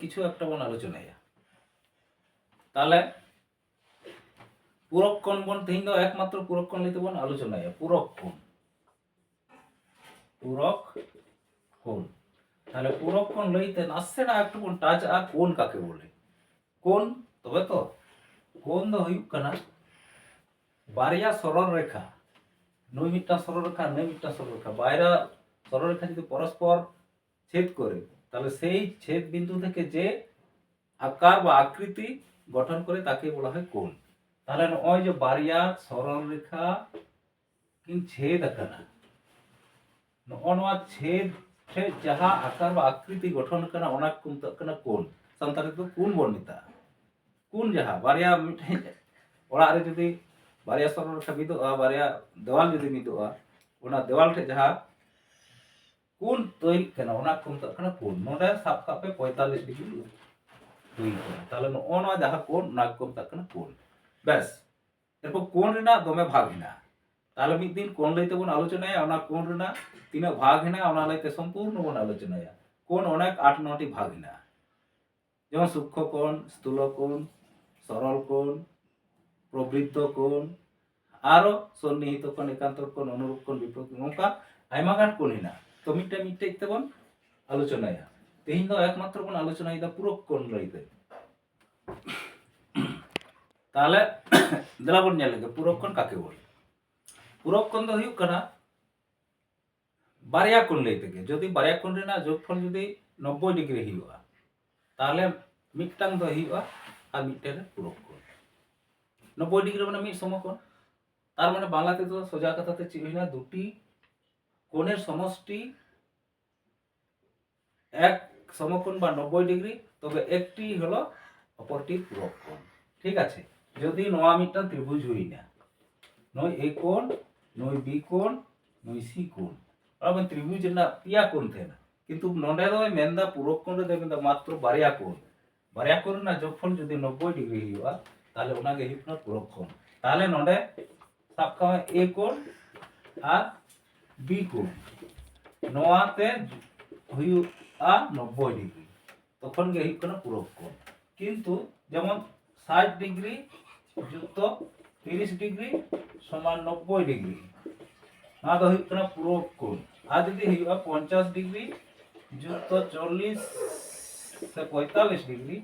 কিছু একটা কোন আলোচনায় তাহলে পুরক্ষণ বন থিন একমাত্র পুরক্ষণ লিতে বন আলোচনায় পুরক্ষণ পুরক কোন তাহলে পুরক্ষণ লইতে আসছে না একটু কোন টাচ আর কোন কাকে বলে? কোন তবে তো কোন ᱫᱚ ᱦᱩᱭᱩᱜ ᱠᱟᱱᱟ ᱵᱟᱨᱭᱟ ᱥᱚᱨᱚᱞ ᱨᱮᱠᱷᱟ ᱱᱩᱭ সরল রেখা ᱨᱮᱠᱷᱟ ᱱᱩᱭ ᱢᱤᱫᱴᱟᱝ ᱥᱚᱨᱚᱞ ᱨᱮᱠᱷᱟ ᱵᱟᱭᱨᱟ সরলরেখা যদি পরস্পর ছেদ করে তাহলে সেই ছেদ বিন্দু থেকে যে আকার বা আকৃতি গঠন করে তাকে বলা হয় কোন তাহলে ওই যে বারিয়া সরলরেখা কিন ছেদ আকানা নওয়া ছেদ যাহা আকার বা আকৃতি গঠন করা অনা কুমত কনা কোণ সান্তালি তো কোণ বন মিতা যাহা বারিয়া মিঠে ওড়াগ যদি বারিয়া সরলরেখা বিদুয়া বারিয়া দেওয়াল যদি বিদুয়া ওনা দেওয়াল ঠে যাহা কোন তৈল, কেন? ওনা কোন তো কেন કુલ નોડા સાફ સાફે 45 ડિગ્રી તોય કેના તાલે નો ઓના જાહા કોણ ના કોમ તક કના કુલ બસ এরপর কোণ রেনা দমে ভাগ হেনা তাহলে মিদ দিন কোণ লাইতে বন আলোচনায় ওনা কোন রেনা তিন ভাগ হেনা ওনা লাইতে সম্পূর্ণ বন আলোচনায়। কোন অনেক আট নটি ভাগ হেনা যেমন সূক্ষ্ম কোন স্থূল কোন সরল কোন প্রবৃত্ত কোন আরও সন্নিহিত কোন একান্তর কোন অনুরূপ কোন বিপরীত নৌকা আইমাঘাট কোন হেনা તો ಮಿಟ್ಟೆ ಮಿಟ್ಟೆ ಇತ್ತವನ್ আলোচনায় তো হিন্দু একমাত্র কোন আলোচনা ইদা পুরো কোন রইতে তাহলে দ্রাবণ নেলে পুরক্ষণ কাকে বল? পুরক্ষণ তো হুক কানা বারিয়া কোন লই থেকে। যদি বারিয়া কোন রে না, যোগফল যদি 90 ডিগ্রি হিওয়া তাহলে মিটটাং দো হিওয়া আর মিটটার পুরক্ষণ। 90 ডিগ্রি মানে মিট সমকোণ। তার মানে বাংলাতে তো সোজা কথাতে চিহ্ন দুটি কোণের সমষ্টি এক সমকোণ বা নব্বই ডিগ্রি, তবে একটি হলো অপরটি পূরক কোণ। ঠিক আছে? যদি নয় মিটার ত্রিভুজ হই না, নয় এ কোণ, নয় বি কোণ, নয় সি কোণ আমি ত্রিভুজ না পিয়া কোণ থে না। কিন্তু নন্ডে দো মেন্দা পূরক কোণ দেবে মেন্দা মাত্র বারিয়া কোণ। বারিয়া কোণ না যোগফল যদি 90 ডিগ্রি হইবা তাহলে ওনাকে হিপনা পূরক কোণ। তাহলে নন্ডে সাবকা এ কোণ আর ᱵᱤᱠᱚ ᱱᱚᱣᱟᱛᱮ ᱦᱩᱭᱩᱜᱼᱟ ᱱᱚᱵᱵᱳᱭ ᱰᱤᱜᱽᱨᱤ ᱛᱚᱠᱷᱚᱱ ᱜᱮ ᱦᱩᱭᱩᱜ ᱠᱟᱱᱟ ᱯᱩᱨᱚᱵᱽ ᱠᱳণ ᱠᱤᱱᱛᱩ ᱡᱮᱢᱚᱱ ᱥᱟᱴ ᱰᱤᱜᱽᱨᱤ ᱡᱩᱠᱛᱚ ᱛᱤরিশ ডিগ্রি সমান নব্বই ডিগ্রি। না তো হইব না পুরো কোণ আর যদি হইবা পঞ্চাশ ডিগ্রি যুক্ত চল্লিশ সে পঁয়তাল্লিশ ডিগ্রি,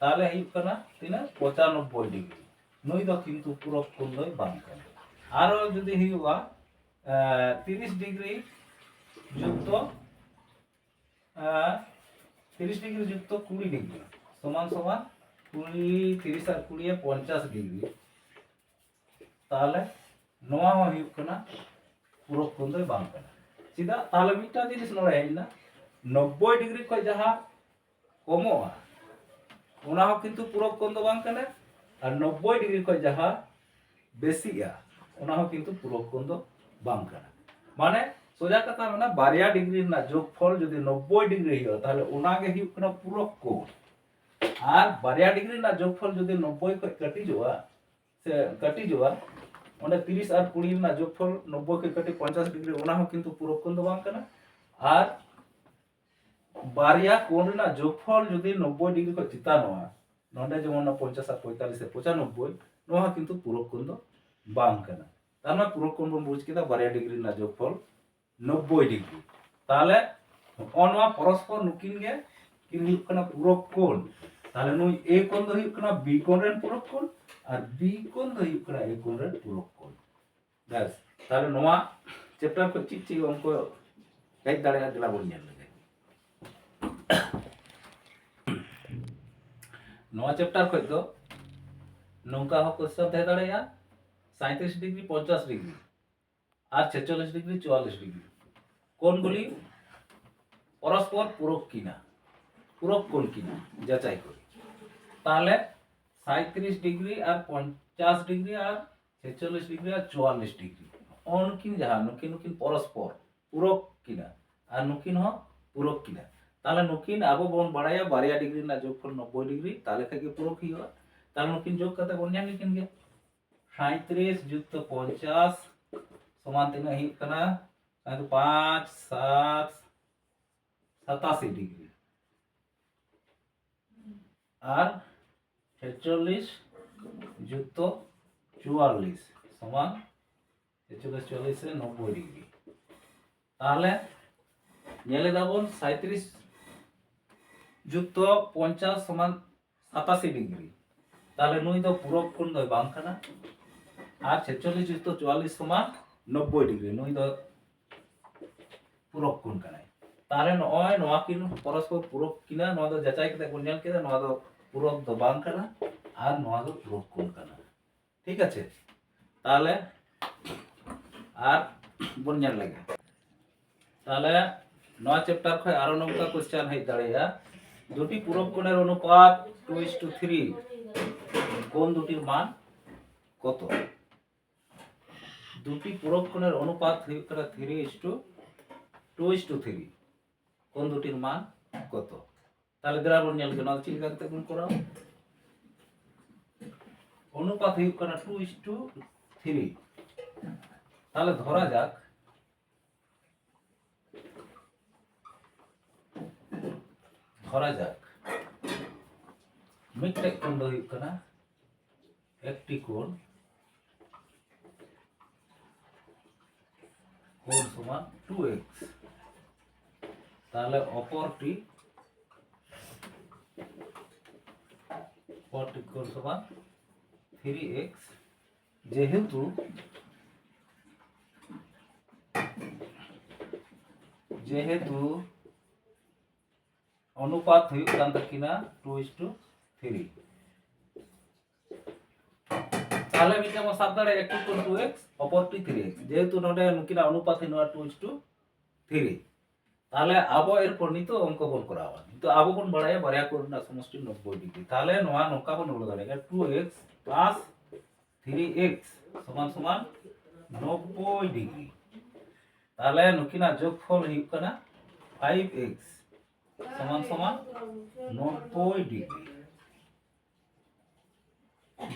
তাহলে হইব না তিনা পঁচানব্বই ডিগ্রি। নই তো কিন্তু পুরো কোণ দই বাং আরও যদি হইবা তিরিশ ডিগ্রি যুক্ত তিরিশ ডিগ্রি যুক্ত কুড়ি ডিগ্রি, সমান সমান কুড়ি, তিরিশ আর কুড়ি পঞ্চাশ ডিগ্রি। তাহলে নয়া হুᱭᱩᱜ ᱠᱟᱱᱟ ᱯᱩᱨᱚᱵ ᱠᱷᱚᱱ ᱫᱚ ᱵᱟᱝ ᱠᱟᱱᱟ ᱪᱮᱫᱟᱜ তাহলে ᱢᱤᱫᱴᱟᱝ জিনিস ᱱᱚᱰᱮ ᱦᱮᱡ ᱮᱱᱟ নব্বই ডিগ্রি ᱠᱷᱚᱱ ᱡᱟᱦᱟᱸ কমোᱜᱼᱟ ᱚᱱᱟ ᱦᱚᱸ কিন্তু ᱯᱩᱨᱚᱵ ᱠᱷᱚᱱ ᱫᱚ ᱵᱟᱝ ᱠᱟᱱᱟ আর নব্বই ডিগ্রি কয় যাহা বেশিয়া ওনা কিন্তু পুরব কোন मान सोजा कथा मैं बारे डिग्री जोगफल जो नब्बे डिग्री है पूरा कोण और बारे डिग्री जोगफल जो नब्बे खटिजा से कटिजा मैंने त्रिस और कुड़ी जोगफल नब्बे खटि पंचाश डिग्री क्योंकि पूरा कोण तो और जो नब्बे डिग्री खतान ना जेमन पंचाश और पैंतालिस पचानब्बे पूरा कोण तो তার মানে পুরক্ষণ বন বুঝ কেদা বারিয়া ডিগ্রি না যোগফল নব্বই ডিগ্রি তাহলে নয় পরস্পর নুকিন গে কিন হুয়ুগ কানা পুরক্ষণ তাহলে নুই এ কোণ দো হুয়ুগ কানা বি কোণ রেন পুরক্ষণ আর বি কোণ দো হুয়ুগ কানা এ কোণ রেন পুরক্ষণ ব্যাস তাহলে নয় চ্যাপ্টার কো চিক চিক অঙ্ক ᱦᱮᱡ ᱫᱟᱲᱮᱭᱟᱜᱼᱟ ᱫᱮᱞᱟ ᱵᱚᱱ ᱧᱮᱞ ᱞᱮᱜᱮ ᱱᱚᱣᱟ ᱪᱮᱯᱴᱟᱨ ᱠᱷᱚᱡ ᱫᱚ ᱱᱚᱝᱠᱟ ᱦᱚᱸ ᱠᱚᱥᱪᱚᱱ ᱛᱟᱦᱮᱸ ᱫᱟᱲᱮᱭᱟᱜᱼᱟ সাঁত্রিশ ডিগ্রি, পঞ্চাশ ডিগ্রি আর ছেচল্লিশ ডিগ্রি, চুয়াল্লিশ ডিগ্রি। কোনগুলি? পরস্পর পূরক কিনা? পূরক কোন কিনা? যাচাই করি। তাহলে সাঁত্রিশ ডিগ্রি আর পঞ্চাশ ডিগ্রি আর ছেচল্লিশ ডিগ্রি আর চুয়াল্লিশ ডিগ্রি। অনকিন যাহা, নুকিন নুকিন পরস্পর পূরক কিনা? আর নুকিন হ, পূরক কিনা? তাহলে নুকিন আবো বন বাড়াইয়া বারিয়া ডিগ্রি না যোগফল নব্বই ডিগ্রি, তাহলে থেকে পূরক হইয়া তাহলে নুকিন যোগ কথা বন্যা নিকিন কিন গিয়া সাঁত্রিশ যুক্ত পঞ্চাশ সমান তিন হয়ে পাঁচ, সাত, সাতাশি ডিগ্রি। আর ছেচল্লিশ যুক্ত চুয়াল্লিশ সমান ছেচল্লিশ চল্লিশে নব্বই ডিগ্রি। তাহলে জেলে দাবন সাঁত্রিশ যুক্ত পঞ্চাশ সমান সাতাশি ডিগ্রি। তাহলে নুই তো পুরো কোন বাংখানা আর ছেচল্লিশ যুক্ত চুয়াল্লিশ সমান নব্বই ডিগ্রি নই তো পুরক কোন কানাই তারে নয়, নয়া কিন পরস্পর পুরক কিনা, নয় তো যাচাই কেতে কোন নেল কেতে নয় তো পুরক তো বাং কানা, আর নয় তো পুরক কোন কানা। ঠিক আছে? তাহলে আর বোন নেল লাগে। তাহলে নয় চ্যাপ্টার খয় আরও নমকা কোশ্চেন হই দাঁড়িয়া দুটি পুরক কোণের অনুপাত 2:3 কোন দুটির মান কত? দুটি পুরক্ষণের অনুপাত three is to two is to three কোন দুটির মান কত? তাহলে দ্রাবণীয়ালকে নলচিলকাতে গুণ করাও। অনুপাত হয়ে করা টু ইস টু থ্রি তাহলে ধরা যাক। ধরা যাক। মিট্টেক কোণ হয়ে করা একটি কোণ। ফোর সমান টু এক্স। তাহলে অপরটি অপরটি কোন সমান? Three x. যেহেতু যেহেতু অনুপাত হয়ে কিনা? Two is to three. তাহলে বিকাম সাবদারে একটি টু টু এক্স অপর টু থ্রি এক্স যেহেতু নোটে নুকিরা অনুপাতি নোয়া টু টু থ্রি তাহলে আবো এর পরিণত অঙ্ক বল করা হবে। কিন্তু আবো বন বাড়ায় বাড়ায় করুন না, সমষ্টি নব্বই ডিগ্রি তাহলে নোয়া নৌকা বন বলে দাঁড়িয়ে two x plus three x সমান সমান নব্বই ডিগ্রি তাহলে নুকিনা যোগফল হইব কানা ফাইভ এক্স সমান সমান নব্বই ডিগ্রি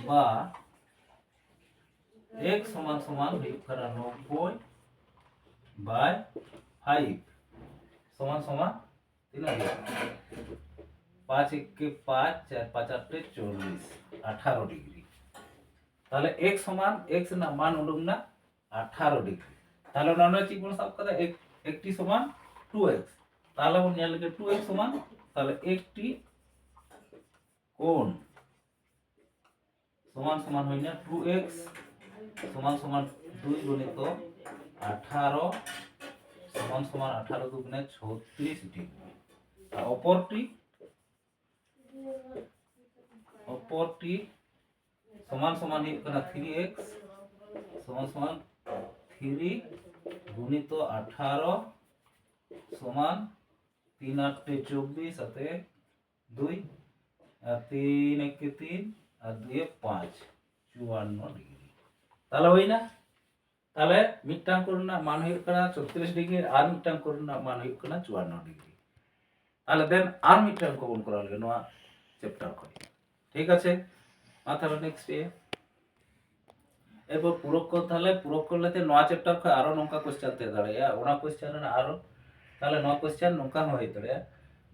বা x সমান সমান হইব কারা 90 বাই 5 সমান সমান 3000 5 1 কে 5 4 5 8 40 18 ডিগ্রি। তাহলে x সমান, x না, মান উড়ুম না 18 ডিগ্রি। তাহলে আমরা ঠিক বল সব কথা? 1 1 টি সমান 2x তাহলে আমরা নিয়ে লিখে 2x সমান, তাহলে 1 টি কোণ সমান সমান হই না 2x সমান সমান দুই গুণিত আঠারো সমান সমান আঠারো দুগুণে ছত্রিশ ডিগ্রি আর অপরটি? অপরটি সমান সমান হয়ে কানা থ্রি এক্স সমান সমান থ্রি গুণিত আঠারো সমান তিন আটটে চব্বিশ সাথে দুই, আর তিন একে তিন, আর দুয়ে পাঁচ, চুয়ান্ন ডিগ্রি। তাহলে ওই না? তাহলে ᱢᱤᱫᱴᱟᱝ ᱠᱚᱨᱮᱱᱟᱜ মান ᱦᱩᱭᱩᱜ ᱠᱟᱱᱟ 36 ᱰᱤᱜᱽᱨᱤ ᱟᱨ ᱢᱤᱫᱴᱟᱝ ᱠᱚᱨᱮᱱᱟᱜ মান ᱦᱩᱭᱩᱜ ᱠᱟᱱᱟ 54 ᱰᱤᱜᱽᱨᱤ ᱛᱟᱦᱞᱮ দেন আর মিটার কমন করা লাগে নয় চ্যাপ্টার করে। ঠিক আছে? মাথা নেক্সট ইয়ে এরপর পূরক কর তাহলে পূরক করলে তে নোয়া চ্যাপ্টার ᱠᱷᱚᱱ আরও নঙ্কা কোশ্চেন তে দাঁড়ায়। হ্যাঁ, ওনা কোশ্চেন না আরও। তাহলে নয় কোশ্চেন নৌকা হয়ে দাঁড়ায়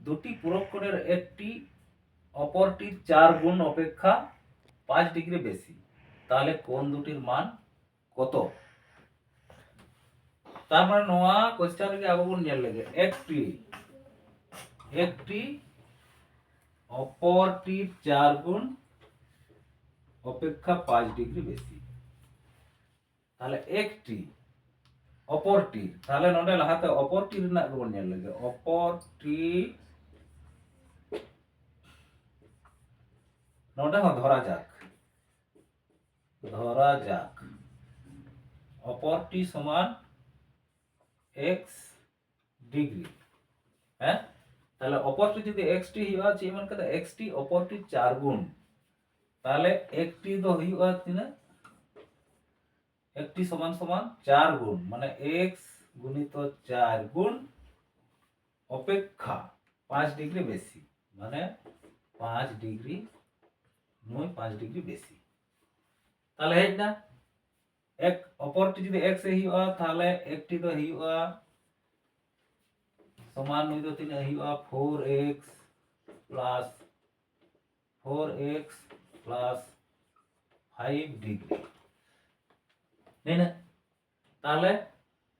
দুটি পূরক কোণের একটি, অপরটির চার গুণ অপেক্ষা পাঁচ ডিগ্রি বেশি। তাহলে কোন দুটির মান কত? তারপরে মানে নোয়া কোশ্চেন রেগে আবুন নিয়ে লাগে। একটি একটি অপরটির চার গুণ অপেক্ষা পাঁচ ডিগ্রি বেশি। তাহলে একটি অপরটি তাহলে নডে লাহাতে অপরটির ᱨᱮᱱᱟᱜ ᱵᱚᱱ ᱧᱮᱞ ᱞᱮᱜᱮ অপরটি নডে ধরা যাক। धरा जाक अपरटी समान एक्स डिग्री हाँ तेल अपरटी जी एक्स टी होने एक्स टी अपरटी चार गुण तेल एक टी तीन एक टी समान समान चार गुण मान एक्स गुणित तो चार गुण अपेक्षा पाँच डिग्री बेसी माने पाँच डिग्री नई पाँच डिग्री बेसी তাহলে হেজ না? এক অপরটি যদি এক্স এ হিওয়া তাহলে একটি তো হিওয়া সমান নই তো তিন হিওয়া four x plus four x plus five degree নেই না? তাহলে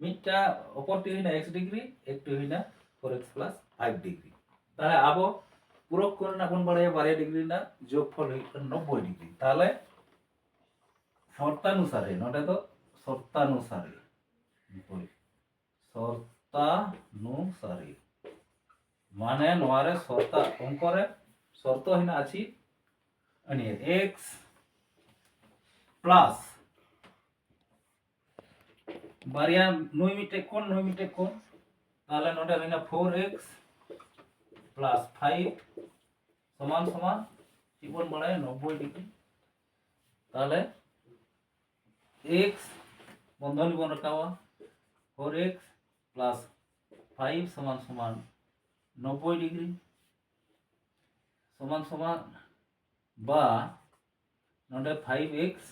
মিটটা অপরটি হই না এক্স ডিগ্রি একটি হই না four x plus five degree তাহলে আবো পুরো করে না কোন বাড়াইয়া বারো ডিগ্রি না, যোগফল হই নব্বই ডিগ্রি তাহলে শর্তানুসারে নটা তো শর্তানুসারে শর্তানুসারে। মানে নোয়ারে শর্তা অঙ্করে শর্ত হিনা আছি এক্স প্লাস বারিয়া নয় মিটে কোন, নয় মিটে কোন? তাহলে নোটা হিনা ফোর এক্স প্লাস ফাইভ সমান সমান জীবন বাড়ায় নব্বই ডিগ্রি। তাহলে एक्स बंधन बन रखा हुआ फोर एक्स प्लस फाइव समान समान नब्बे डिग्री समान समान बा नोडे फाइव एक्स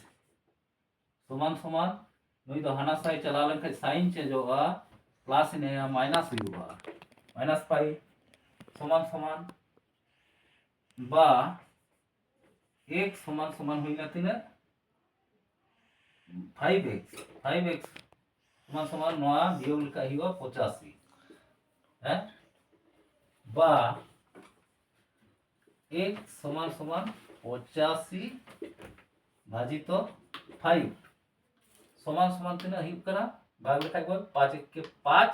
समान समान नई तो हाना साइ चला लेकिन साइन चेंजोगा प्लस ने माइनस होगा माइनस फाइव समान समान बा एक समान समान हुई ना तीन ফাইভ এক্স ফাইভ এক্স সমান সমান নয়া বিয়োগ লেখা হইব পঁচাশি। হ্যাঁ? বা এক্স সমান সমান পঁচাশি ভাজিত ফাইভ। সমান সমান তিনা হইব কানা? ভাগ লেখা হইব পাঁচ একে পাঁচ,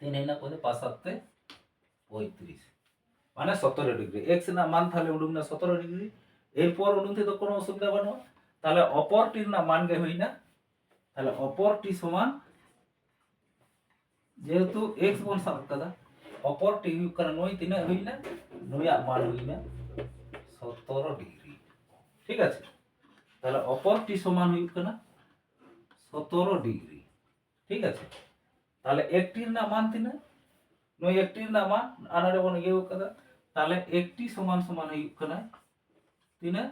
তিন হইনা কত পাঁচ সাতে পঁয়ত্রিশ। মানে সতেরো ডিগ্রি। এক্স না মান তাহলে উঠুক না সতেরো ডিগ্রি। এরপর উঠুতে তো কোনো অসুবিধা বানুয়া তাহলে অপরটির না মান গে হই না। তাহলে অপরটি সমান যেহেতু এক্স বন সাব কাদা অপরটি হুক কানা নই তিনা হই না, নয়া মান হই না 17 ডিগ্রি। ঠিক আছে? তাহলে অপরটি সমান হুক কানা? 17 ডিগ্রি। ঠিক আছে? তাহলে একটির না মান তিনা নই একটির না মান, আনারে বন ইয়ে কাদা তাহলে একটি সমান সমান হুক কানা? তিনা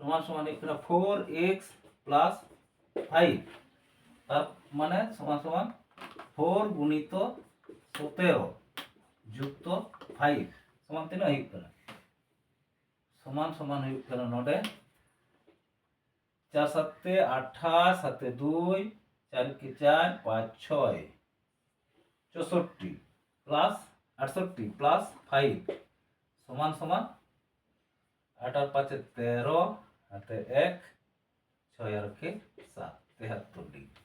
समान समान इतना फोर, एक्स प्लस फाइव। अब मान समान समान फोर गुणित सतर जुक्त फाइव। समान तीन समान समान नोडे। चार सत्ते आठा सत्ते दुई, चार के चार, पाँच छय चौष्टि प्लस आठषट्टि प्लस फाइव। समान समान आठ और पाँच तेरह। হাতে এক, ছয় আর কে সাত, তেহাত্তর ডিগ্রি।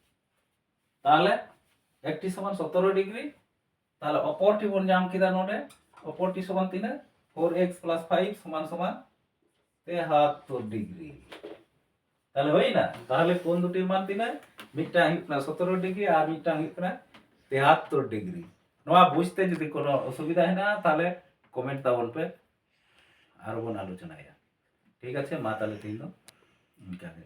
তাহলে একটি সমান সতেরো ডিগ্রি, তাহলে অপরটি বললাম কিনা নোটে অপরটি সমান তিনে, ফোর এক্স প্লাস ফাইভ সমান সমান তেহাত্তর ডিগ্রি। তাহলে হই না? তাহলে কোন দুটির মান তিনে? মিটটা হিপ না সতেরো ডিগ্রি আর মিটটা হিপ না তেহাত্তর ডিগ্রি। নয়, বুঝতে যদি কোনো অসুবিধা হয় না, তাহলে কমেন্ট তা বলবে। আর বোন আলোচনায় ঠিক আছে মা তাহলে তিন ইনকাগে